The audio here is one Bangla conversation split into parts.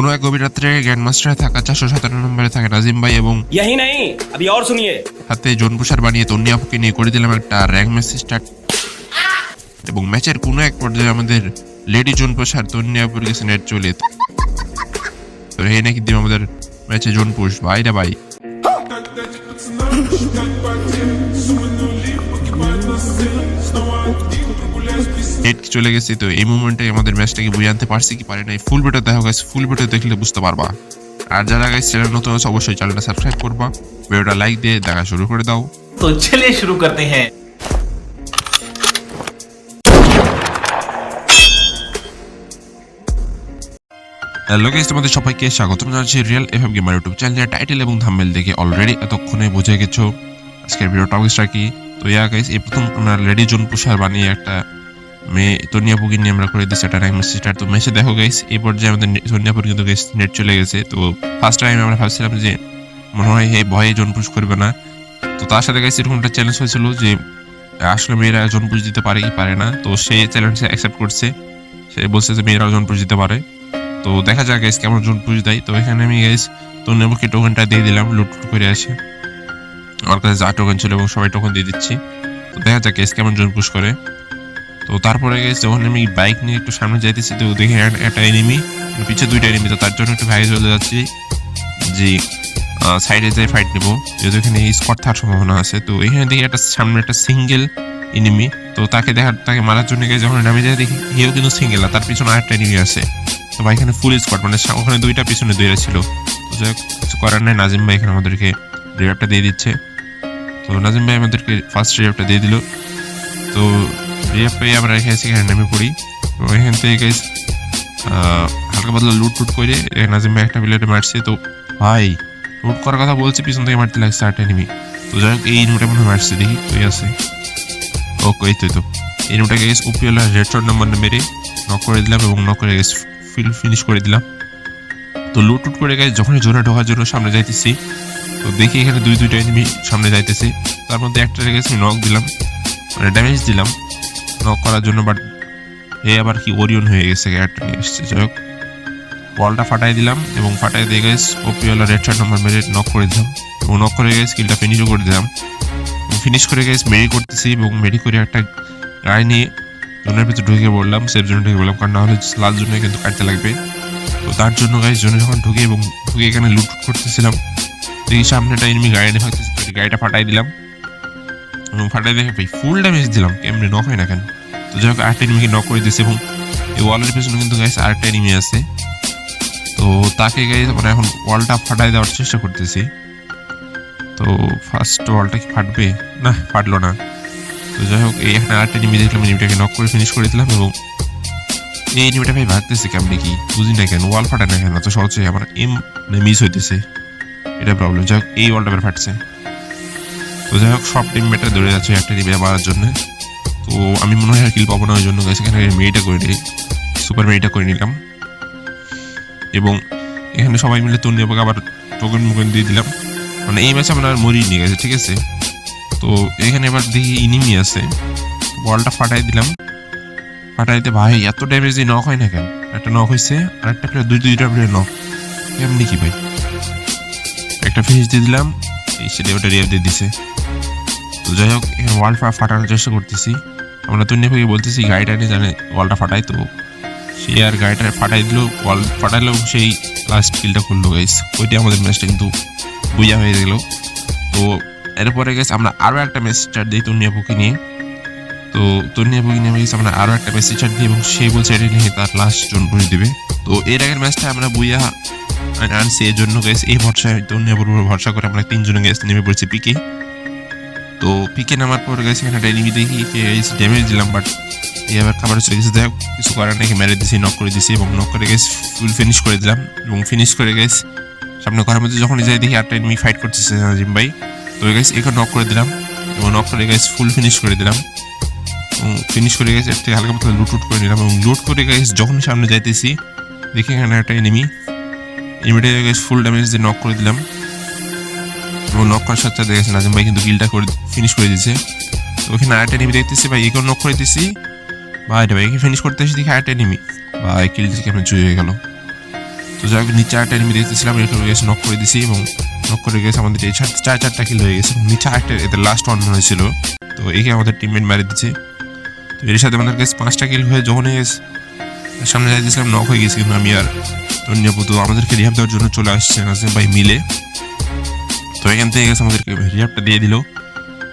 কোনো এক গভীর রাত্রে গ্র্যান্ড মাস্টারে থাকা চারশো সতেরো নম্বরে থাকে নাজিম ভাই এবং ইয়াহি নাই শুনিয়ে। হাতে জোন বানিয়ে তন্নি আপুকে নিয়ে করে দিলাম একটা র্যাঙ্ক ম্যাচ স্টার্ট। এবং ম্যাচের কোনো এক পর্যায়ে আমাদের লেডি জোন পোশার তন্নি আপুর গেছে নেট চলে তো এই নাকি দিব আমাদের ম্যাচে জনপুষ ভাইরা ভাই রে ভাই। চলে গেছে তো এই মুভমেন্টে আমাদের ম্যাচটাকে বুঝে আনতে পারছি কি পারি না ফুল ভিডিও দেখা গেছে ফুল ভিডিও দেখলে বুঝতে পারবা। আর যারা গাছ চ্যানেল নতুন আছে অবশ্যই চ্যানেলটা সাবস্ক্রাইব করবা। ভিডিওটা লাইক দিয়ে দেখা শুরু করে দাও। তো চলে শুরু করতে হ্যাঁ। হ্যালো গাইস তোমাদের সবাইকে স্বাগত জানাচ্ছি রিয়েল এফএম গেমার ইউটিউব চ্যানেলের টাইটেল এবং থাম্বনেল দেখে অলরেডি এতক্ষণে বুঝে গেছো। আজকের ভিডিও টপিকসটা কি? তো ইয়া গাইস এই প্রথম আমরা লেডি জোন পুষার বানিয়ে একটা তনিয়াপুকে নিয়ে আমরা করে দিচ্ছি একটা র্যাঙ্ক স্টার তো মেসে দেখো গাইস এই পর্যায়ে আমাদের তনিয়াপুর কিন্তু গাইস নেট চলে গেছে। তো ফার্স্ট টাইম আমরা ভাবছিলাম যে মনে হয় এই ভয়ে জোন পুশ করবে না। তো তার সাথে গাইস এরকম একটা চ্যালেঞ্জ হয়েছিল যে আসলে মেয়েরা জোন পুশ দিতে পারে কি পারে না। তো সে চ্যালেঞ্জটা অ্যাকসেপ্ট করছে। সে বলছে যে মেয়েরাও জোন পুশ দিতে পারে। তো দেখা যাক গাইস কেমন জোন পুশ দেয়। তো এখানে আমি গাইস তো নেবুকে টোকেনটা দিয়ে দিলাম লুট করে আসে আমার কাছে যা টোকেন ছিল এবং সবাই টোকেন দিয়ে দিচ্ছি। তো দেখা যাক গাইস কেমন জোন পুশ করে। তো তারপরে গাইস যখন আমি বাইক নিয়ে একটু সামনে যাইতেছি, তো দেখি একটা এনিমি পিছে দুইটা এনিমি তো তার জন্য একটু ভাই চলে যাচ্ছি। যে সাইডে যাই ফাইট নেব, যেহেতু এখানে স্কট থাকার সম্ভাবনা আছে, তো এখানে দেখি একটা সামনে একটা সিঙ্গেল এনিমি তো তাকে দেখার তাকে মারার জন্য গিয়ে যখন নামে যায় দেখি হেও কিন্তু সিঙ্গেল আর তার পিছনে আরেকটা এনিমি আছে। তো ভাই, এখানে ফুল স্কোয়াড মানে ওখানে দুইটা পিছনে দুইটা ছিল। তো যাই কিছু করার নাই, নাজিম ভাই এখানে আমাদেরকে রিভাইভটা দিয়ে দিচ্ছে। তো নাজিম ভাই আমাদেরকে ফার্স্ট রিভাইভটা দিয়ে দিল। তো রিভাইভ পেয়ে আমরা এখানে এসে এখানে নেমে পড়ি। তো এখান থেকে আহ, হালকা পাতলা লুট টুট করে নাজিম একটা প্লেটে মারছে। তো ভাই লুট করার কথা বলছি পিছন থেকে মারতে লাগছে আটটা এনিমি তো যাই হোক এই ইনুটা মনে মারছে দেখি কই আছে। ও কই তো তো। এই ইনুটা গেস ওপিওলা রেড শট নাম্বার মেরে নক করে দিলাম এবং নক করে গেস ফিল ফিনিশ করে দিলাম। তো লুট টুট করে গেছে যখনই জোরে ঢোকার জন্য সামনে যাইতেছি তো দেখি এখানে দুই দুইটা এনিমি সামনে যাইতেছে। তার মধ্যে একটা গেছে নক দিলাম। মানে ড্যামেজ দিলাম। নক করার জন্য বাট এ আবার কি ওরিয়ন হয়ে গেছে একটা নিয়ে এসছে। যাই হোক বলটা ফাটাই দিলাম এবং ফাটাই দিয়ে গেস ওপিওলা রেড শট নাম্বার মেরে নক করে দিলাম। এবং নক করে গেছে স্কিলটা ফিনিশও করে দিলাম। ফিনিশ করে গেছে মেরি করতেছি এবং মেরি করে একটা গাড়ি নিয়ে জোনের ভিতরে ঢুকে পড়লাম সেফ জোনে ঢুকে পড়লাম। কারণ না হলে লাল জোনে কিন্তু কাটতে লাগবে। তো তার জন্য গাড়ি জোনে যখন ঢুকে এবং ঢুকে এখানে লুট করতেছিলাম, দেখি সামনেটা এনিমি গাড়ি নিয়ে গাড়িটা ফাটাই দিলাম। ফাটাই দেখে ভাই ফুল ড্যামেজ দিলাম। কেমনি নক হয় না কেন? তো যাই হোক, আরেকটা এনিমিকে নক করে দিয়েছে এবং এই ওয়ালের পেছনে কিন্তু গাইস আরেকটা এনিমি আছে। তো তাকে গাইস মানে এখন ওয়ালটা ফাটাই দেওয়ার চেষ্টা করতেছি। তো ফার্স্ট ওয়ালটা কি ফাটবে? না, ফাটলো না। তো যাই হোক, এই এখানে আরেকটা এনিমি দেখলাম এনিমিটাকে নক করে ফিনিশ করে দিলাম এবং এই এনিমিটা ভাই ভাগতেছে কেমনি কি? বুঝি না কেন ওয়াল ফাটা না কেন? তো সহজে আমার এম মিস হইতেছে। এটা প্রবলেম যাই হোক, এই ওয়ালটা বের ফাটছে। তো যাই হোক, সব টিম মেটা দৌড়ে যাচ্ছে একটা টিমে মারার জন্য। তো আমি মনে হয় কিল পাবো না, ওই জন্য গেছে এখানে মেয়েটা করে নিই। সুপার মেয়েটা করে নিলাম। এবং এখানে সবাই মিলে তন্নি আবার আবার টোকেন মুকেন দিয়ে দিলাম। মানে এই ম্যাচে আমরা মরিয়ে নিয়ে গেছে ঠিক আছে? তো এখানে এবার দেখি ইনিমি আছে। বলটা ফাটাই দিলাম। ফাটাইতে ভাই, এত ড্যামেজ দিয়ে নক হয় না কেন? একটা নক হয়েছে আর একটা প্লেয়ার দুই, দুইটা প্লেয়ার নক এমনি কি ভাই? একটা ফিনিশ দিয়ে দিলাম। সেটা ওটা রিয়ার দিয়ে দিছে। তো যাই হোক ওয়াল ফাটানোর চেষ্টা করতেছি। আমরা তো নেপে বলতেছি, গাড়িটা নিয়ে জানে ওয়ালটা ফাটাই। তো সে আর গাড়িটা ফাটাই দিল ওয়াল ফাটাইলো, সেই লাস্ট কিলটা করল গাইস ওইটা আমাদের ম্যাচটা কিন্তু বুঝা হয়ে গেল। তো এরপরে গেছে আমরা আরও একটা ম্যাচ স্টার্ট দিই তন্নিয়াপুকে নিয়ে। তো তন্নিয়াপুকে নিয়ে গেছে আমরা আরও একটা ম্যাচ স্টার্ট দিই এবং সে বলছে এটা নিয়ে তার লাস্ট জন করে দিবে। তো এর আগের ম্যাচটা আমরা বুইয়া আনছি এর জন্য গেছে এই ভরসায় তন্নিয়াপুর উপর ভরসা করে আমরা তিনজনে গেছে নেমে পড়ছি পিকে তো পিকে নামার পর গেছে এখানে enemy দেখি ড্যামেজ দিলাম বাট এই আবার খাবার চলে গেছে। দেখ কিছু করার নাকি মেরে দিছি নক করে দিছি এবং নক করে গেছে ফুল ফিনিশ করে দিলাম। এবং ফিনিশ করে গেছে সামনে ঘরের মধ্যে যখন যাই দেখি একটা এনিমি ফাইট করতেছে, নাজিম ভাই। তো গেছে এখানে নক করে দিলাম এবং নক করে গেছে ফুল ফিনিশ করে দিলাম। এবং ফিনিশ করে গেছে একটা হালকা মতো লুট করে নিলাম এবং লুট করে গেছে যখন সামনে যাইতেছি, দেখি এখানে একটা এনিমি এনিমিটা গেছে ফুল ড্যামেজ দিয়ে নক করে দিলাম। এবং নক করার সাথে গেছে নাজিম ভাই কিন্তু গিলটা করে ফিনিশ করে দিয়েছে। তো ওখানে আরেকটা এনিমি দেখতেছি ভাই, একেও নক করে দিছি ভাই এটা ভাই ফিনিশ করতে এসে দেখি আরেকটা এনিমি ভাই কিলটা কেমন চুরি হয়ে গেল। তো যাই হোক, নিচে একটা এনিমি দেখতেছিলাম এরকম গেছে নক করে দিয়েছি এবং নক করে গেছে আমাদের এই চার চার, চারটা কিল হয়ে গেছে। নিচে আরেকটা এদের লাস্ট ওয়ান মনে হয়েছিল। তো একে আমাদের টিমমেট মারি দিচ্ছে তো এর সাথে আমাদের কাছে পাঁচটা কিল হয়ে যখন গেছে। সামনে যাই দিয়েছিলাম নক হয়ে গেছি কিন্তু আমি আর ধন্যবাদ আমাদেরকে রিহাব দেওয়ার জন্য চলে আসছে নাজিম ভাই মিলে। তো এখান থেকে গেছে আমাদেরকে রিহাবটা দিয়ে দিল।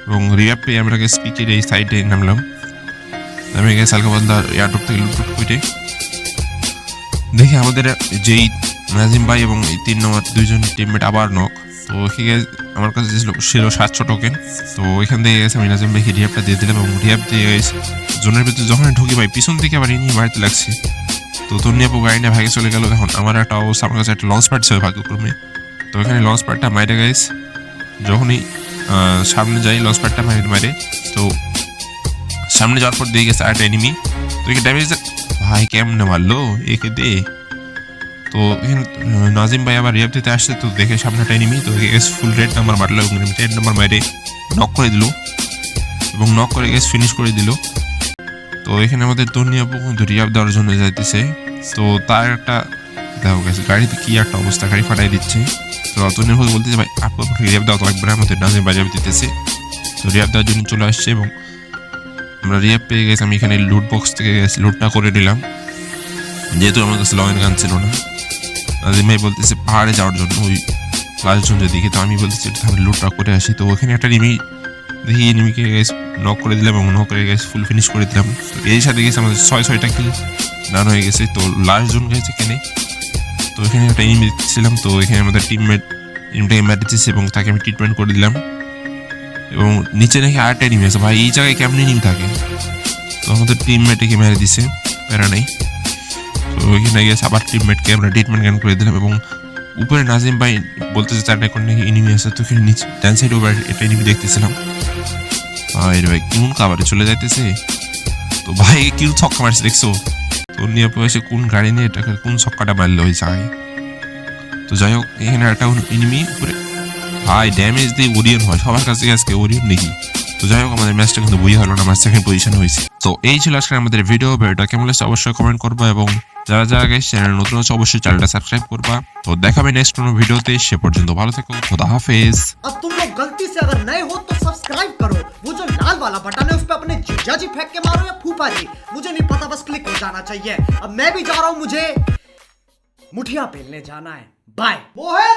এবং রিহাব পেয়ে আমরা গেছে পিকের এই সাইডে নামলাম। আমি গেছে হালকা পাতলা এয়ারড্রপ থেকে লুটুট করে দেখি আমাদের যেই নাজিম ভাই এবং এই তিন নম্বর দুইজন টিমমেট আবার নক তো এখানে আমার কাছে ছিল ছিল সাতশো টোকেন তো ওইখান থেকে গেছে আমি নাজিম ভাইকে রিহাবটা দিয়ে দিলাম এবং রিহাব দিয়ে জোনের ভিতরে যখন ঢুকি ভাই, পিছন থেকে আবার ইনি মারতে লাগছে। তো তন্নিয়াপু গাড়িটা ভাগে চলে গেল। এখন আমার একটা অবস্থা, আমার কাছে একটা লঞ্চ প্যাড ছিল ভাগ্যক্রমে। তো এখানে লঞ্চ প্যাডটা মাইরে গাইস যখনই সামনে যাই লঞ্চ প্যাডটা মাইরে মারে তো সামনে যাওয়ার পর দিয়ে গেছে একটা এনিমি তো একে ড্যামেজ ভাই, কেমনে মারলো? একে দে। তো নাজিম ভাই আবার রিয়াব দিতে আসছে, তো দেখে সামনে একটা এনিমি তো গেছে ফুল রেড নাম্বার মারলো এবং রেড নাম্বার মারে নক করে দিল। এবং নক করে গেছে ফিনিশ করে দিল। তো এখানে আমাদের তন্নিয়াপু কিন্তু রিয়াব দেওয়ার জন্য যাইতেছে। তো তার একটা দেখো গেছে গাড়িতে কি একটা অবস্থা, গাড়ি ফাটাই দিচ্ছে। তো তন্নিয়াপু বলতেছে ভাই আপনার রিয়াব দেওয়া তো না আমাদের নাজিম বাজাবে দিতেছে। তো রিয়াব দেওয়ার জন্য চলে আসছে এবং আমরা রিয়াব পেয়ে গেছি, আমি এখানে লুট বক্স থেকে গেছি লুটটা করে নিলাম। যেহেতু আমার কাছে লয়েন গান ছিল না। নাজিম ভাই বলতেছে, পাহাড়ে যাওয়ার জন্য, ওই লাস্টজনের দিকে তো আমি বলতেছি, তাহলে লুটটা করে আসি। তো ওখানে একটা নিমি দেখি এনিমিকে গেছে নক করে দিলাম এবং নক করে গেছে ফুল ফিনিশ করে দিলাম। তো এই সাথে গেছে আমাদের ছয়, ছয়টা কিল ডান হয়ে গেছে। তো লাস্ট জন গেছে এখানে। তো এখানে একটা এনিমি ছিলাম তো এখানে আমাদের টিমমেট এনিমিটাকে দিচ্ছে এবং তাকে আমি ট্রিটমেন্ট করে দিলাম। এবং নিচে নাকি আরেকটা এনিমি আছে। ভাই, এই জায়গায় কেমন এনিমি থাকে? তো আমাদের টিমমেটকে মেরে দিছে। প্যারা নেই। তো এখানে গিয়ে আবার টিমমেটকে আমরা ট্রিটমেন্ট জ্ঞান করে দিলাম এবং উপরে নাজিম ভাই বলতেছে, চারটা কোন নাকি এনিমি আছে, তো এখানে নিচে, ডান সাইড ওভার একটা এনিমি দেখতেছিলাম। ভাই রে ভাই, কোন কাবারে চলে যাইতেছে? তো ভাই, কি ছক্কা মারছে দেখছ? তো নিয়ে এসে কোন গাড়ি নিয়ে এটাকে, কোন ছক্কাটা মারলো ওই জায়গায় তো যাই হোক, এখানে একটা এনিমি উপরে। ভাই ড্যামেজ দিয়ে ওরিয়ন হয়। সবার কাছে আজকে ওরিয়ন নাকি তো যাই হোক আমাদের ম্যাচটা কিন্তু বই হলো না আমার সেকেন্ড পজিশন হয়েছে তো এই ছিল আজকে আমাদের ভিডিও ভিডিওটা কেমন লাগছে অবশ্যই কমেন্ট করবা এবং যারা যারা গেছে চ্যানেল নতুন আছে অবশ্যই চ্যানেলটা সাবস্ক্রাইব করবা তো দেখাবে নেক্সট কোনো ভিডিওতে সে পর্যন্ত ভালো থেকো খোদা হাফেজ अब तुम लोग गलती से अगर नए हो तो सब्सक्राइब करो वो जो लाल वाला बटन है उस पर अपने जीजा जी फेंक के मारो या फूफा जी मुझे नहीं पता बस क्लिक हो जाना चाहिए अब मैं भी जा रहा हूं मुझे मुठिया पेलने जाना है बाय वो है